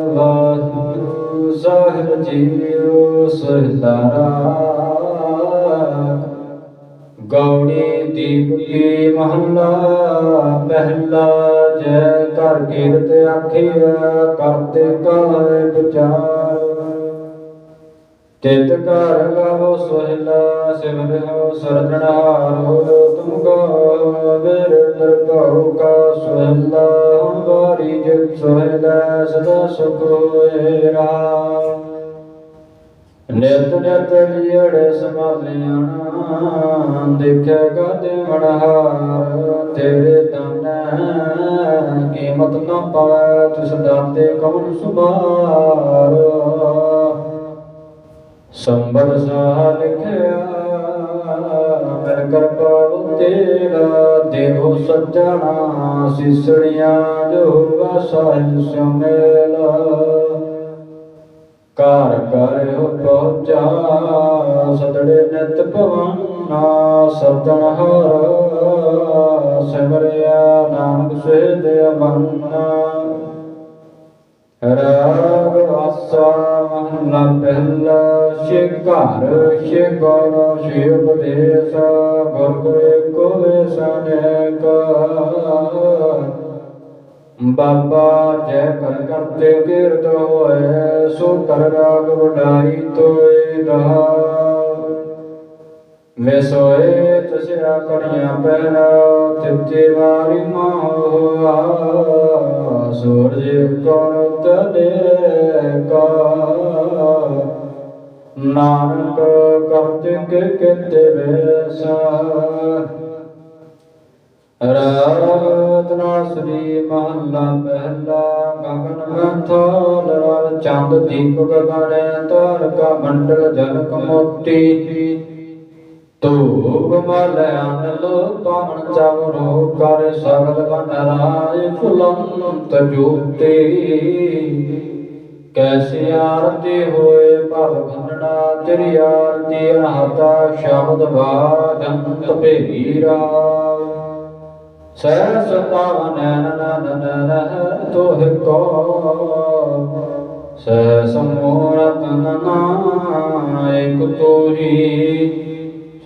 ਵਾਹਿਗੁਰੂ ਸਾਹਿਬ ਜੀਓ ਸਹਿਤਾਰਾ ਗੌੜੀ ਦੀਪ ਮਹੱਲਾ, ਪਹਿਲਾ ਜੈ ਕਰ ਕੀਰਤ ਆਖੀਆ, ਕਰਤੇ ਕਾਇ ਵਿਚਾਰ। ਤਿਤ ਘਰ ਗਾਵੋ ਸੋਹਿਲਾ ਸਿਮਰਿਓ ਸਰਦਣਹਾਰੋ ਤੁਮ ਗੋ ਬਿਰ ਦਰਗਾਉ ਕਾ ਸੋਹਿਲਾ ਹਮ ਜਿਤ ਸੋਹਿਲਾ। ਸਦਾ ਸੁਖ ਹੋਏ ਰਾ ਨਿਤ ਨਿਤ ਜੀੜੇ ਸਮਾਲਿਆਣਾ ਦੇਖਿਆ ਗਾਦੇ ਮੜਹਾਰ, ਤੇਰੇ ਤਨ ਕੀਮਤ ਨਾ ਪਾਵੇ ਤਿਸ ਦਾਤੇ ਕੌਣ ਸੁਭਾਰ। ਸੰਬਰ ਸਾਹ ਲਿਖਿਆ ਮੈਂ ਕਿਰਪਾ ਤੇਰਾ ਦੇਵੋ ਸੱਜਣਾ, ਸਿਸੜੀਆਂ ਜੋ ਵਸਾਇ ਸੁਮੇਲਾ ਕਾਰ ਕਰ ਪਹੁੰਚਾ ਸਦੜੇ ਨਿਤ ਭਵਨਾ ਸਤਨ ਹਰ, ਸਿਮਰਿਆ ਨਾਨਕ ਸਹਿਜ ਅਮਨਾ ਰਾਗ ਆਸਾ ਮਹਲਾ ਪਹਿਲਾ ਸ਼ਿਕਾਰ ਸ਼ਿਕਾਰ ਸ਼ਿਵ ਉਪਦੇਸ਼ ਗੁਰ ਕੋ ਸਨੇ ਬਾਬਾ ਜੈ ਕਰ ਕਰਤੇ ਕੀਰਤ ਹੋਏ, ਸੋ ਕਰ ਰਾਗ ਵਡਾਈ ਤੋਏ ਰਹਾ ਮੈਂ ਤਸਿਆ ਕਣੀਆਂ ਪਹਿਰਾ ਤਿੱਤੇ ਵਾਰੀ ਮੋਹਾ ਸੂਰਜ ਕੋਣ ਤਦੇ ਕਾ ਨਾਨਕ ਕਰਤੇ ਕੇ ਕਿਤੇ ਵੇਸਾ ਰਾਤਨਾ ਸ੍ਰੀ ਮਹੱਲਾ ਪਹਿਲਾ ਗਗਨ ਗੰਥਾਲ ਰਾਲ ਚੰਦ ਦੀਪਕ ਗਣੇ ਤਾਰਕਾ ਮੰਡਲ ਜਨਕ ਮੋਤੀ। ਧੂਪ ਮਲ ਅਨਲ ਪਾਵਨ ਚਾਵਰੋ ਕਰ ਸਗਲ ਬਨਰਾਏ ਫੁਲੰਤ ਜੋਤੀ ਕੈਸੀ ਆਰਤੀ ਹੋਏ ਭਵ ਖੰਡਣਾ, ਤੇਰੀ ਆਰਤੀ ਅਨਹਤਾ, ਸ਼ਬਦ ਬਾਜੰਤ ਭੇਰੀਰਾ ਸਹਿ ਸਤਾਵ ਨੈਨ ਨਨ ਤੋਹ ਕੋ। ਸਹਿ ਸਮੂਰਤ ਨਨਾ ਤੋਹੀ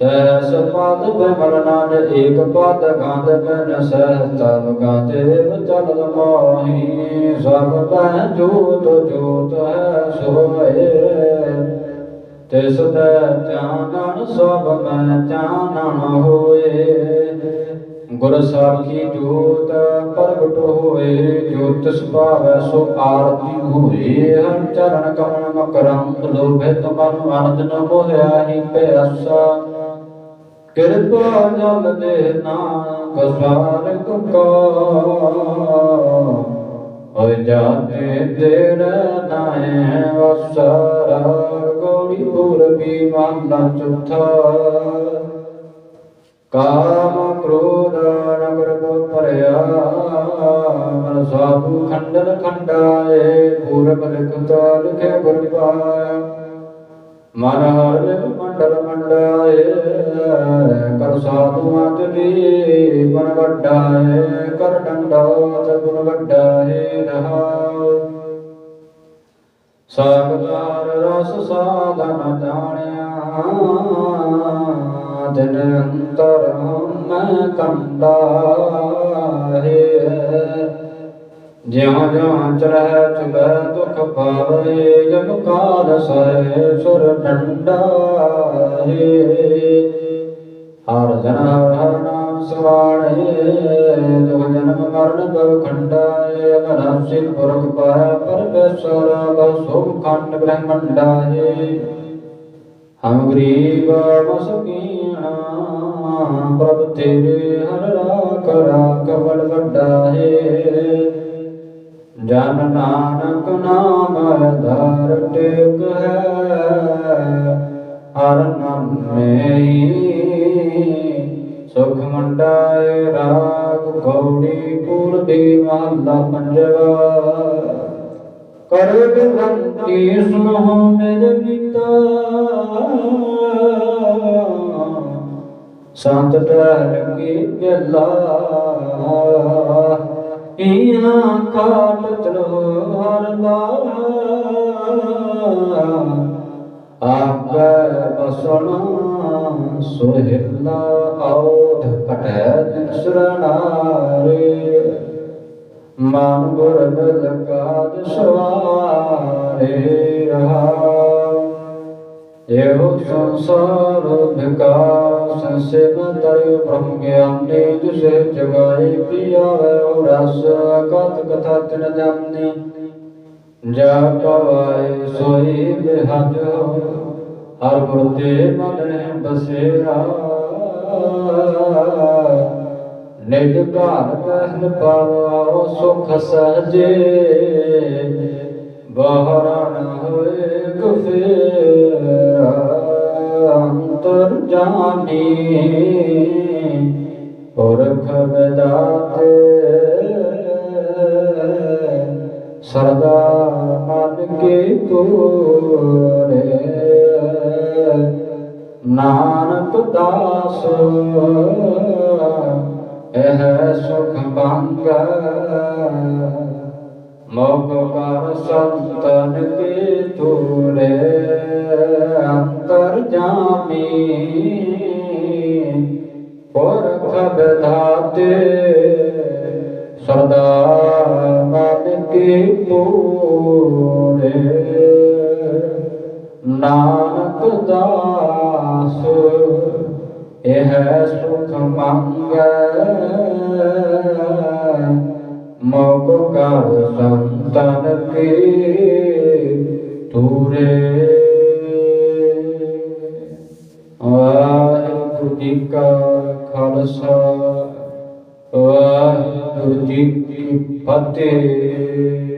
ਸਹਿ ਸਪਦ ਬਮਰ ਏਕ ਪਦ ਗੰਧ ਬਨ ਸਹਿ ਤਵ ਗਾਤੇ ਚਲਦ ਮੋਹੀ, ਸਭ ਬਹਿ ਜੋਤ ਜੋਤ ਹੈ ਸੋਏ ਤਿਸ ਤੇ ਚਾਨਣ ਸਭ ਮੈਂ ਚਾਨਣ ਹੋਏ। ਗੁਰ ਸਾਖੀ ਜੋਤ ਪ੍ਰਗਟ ਹੋਏ ਜੋਤ ਸੁਭਾਵੈ ਸੋ ਆਰਤੀ ਹੋਏ। ਹਰ ਚਰਨ ਕਮਲ ਮਕਰੰਦ ਲੋਭੇ ਤੁਮਨ ਅਨੰਦ ਨ ਮੋਹਿਆ ਹੀ ਪਿਆਸਾ। ਕਿਰਪਾ ਜਲ ਦੇ ਨਾਨਕ ਸਾਰਿਕ ਕੋ ਹੋਇ ਜਾਤੇ ਤੇਰੇ ਨਾਏ ਵਸਰਾ ਗੋੜੀ ਪੂਰਬੀ ਮਹਲਾ ਚੌਥਾ। ਕਾਮ ਕ੍ਰੋਧ ਨਗਰ ਕੋ ਪਰਿਆ ਮਨ ਸਾਧੂ ਖੰਡਨ ਖੰਡਾਏ, ਪੂਰਬ ਲਿਖਤਾ ਲਿਖੇ ਗੁਰ ਮਨ ਹਰ ਮੰਡਲ ਮੰਡਾਏ ਕਰ ਸਾਧੂਆਂ ਤੇ ਵੱਡਾ ਵੱਡਾਏ ਕਰ ਡੰਡਾ ਤੇ ਗੁਣ ਵੱਡਾਏ ਰਹਾਉ ਸਾਗਤਾਰ ਰਸ ਸਾਧਨ ਜਾਣਿਆ, ਦਿਨ ਅੰਤਰ ਮੈਂ ਕੰਡਾ ਹੈ। ਜਿਉ ਜਿਉ ਚੜ੍ਹੈ ਚੁਬੈ ਦੁਖ ਪਾਵੇ ਜਗ ਸਹਿ ਸੁਰ ਡੰਡਾ ਹਰ ਜਨ ਹਰ ਹਰ ਨਾਮ ਸਵਾਣੇ ਜੋ ਜਨਮ ਮਰਨ ਬਵ ਖੰਡਾਏ ਅਗਨਾਸੀ ਪੁਰਖ ਪਾਇਆ ਪਰਮੇਸ਼ਰ ਬਸ ਸੋਮ ਖੰਡ ਬ੍ਰਹਮੰਡਾ ਹਮ ਗਰੀਬ ਮਸਕੀਨਾ ਪ੍ਰਭ ਤੇਰੇ ਜਨ ਨਾਨਕ ਨਾਮ ਆਧਾਰ ਟੇਕ ਹੈ, ਹਰ ਨਾਮ ਮੇਈ। ਸੁਖ ਮੰਡਾਏ ਰਾਗ ਗੌੜੀ ਪੂਰ ਦੀ ਮਹਲਾ ਪੰਜਵਾ। ਕਰ ਬਿਨੰਤੀ ਸੁਨੋ ਮੇਰੇ ਪਿਤਾ। ਸੰਤ ਟਹਿ ਲੱਗੀ ਗੱਲਾ ਇਹਾਂ ਖਾਟ ਚਲੋ ਹਰ ਬਸਣਾ ਸੁਹਿਲਾ ਔਧ ਕਟੈ ਸਰਣਾਰੇ ਮਨ ਗੁਰ ਬਿਲ ਕਾਜ ਸਵਾਰੇ ਰਹਾ। ਇਹੋ ਸੰਸਾਰ ਵਿਕਾਸ ਸਿਵ ਤਰਿ ਬ੍ਰਹਮ ਗਿਆਨੀ, ਜਿਸੇ ਜਗਾਈ ਪਿਆਵੇ ਰਸ ਕਥ ਕਥਾ ਤਿਨ ਜਾਣੀ ਜਾ ਪਵਾਏ ਸੋਈ ਬਿਹਜ ਹਰ ਗੁਰ ਤੇ ਮਨ ਬਸੇਰਾ ਨਿਜ ਘਰ ਕਹਿ ਪਾਵੋ ਸੁਖ ਸਹਜੇ ਬਹਰਣ ਹੋਏ ਗੁਫੇਰਾ ਅੰਤਰ ਜਾਣੀ ਪੁਰਖ ਵਿਦਾਤੇ ਸਰਦਾ ਮਨ ਕੇ ਪੂਰੇ ਨਾਨਕ ਦਾਸ, ਇਹ ਸੁਖ ਭੰਗ ਮੋਖ ਕਰ ਸੰਤਨ ਕੇ ਤੂਰੇ। ਅੰਤਰ ਜਾਮੀ। ਇਹ ਸੁਖ ਮੰਗੈ। ਮੋਗ ਕਰ ਸੰਤਨ ਕੀ ਤੂਰੇ ਵਾਹਿਗੁਰੂ ਜੀ ਕਾ ਖਾਲਸਾ, ਵਾਹਿਗੁਰੂ ਜੀ ਕੀ ਫਤਿਹ।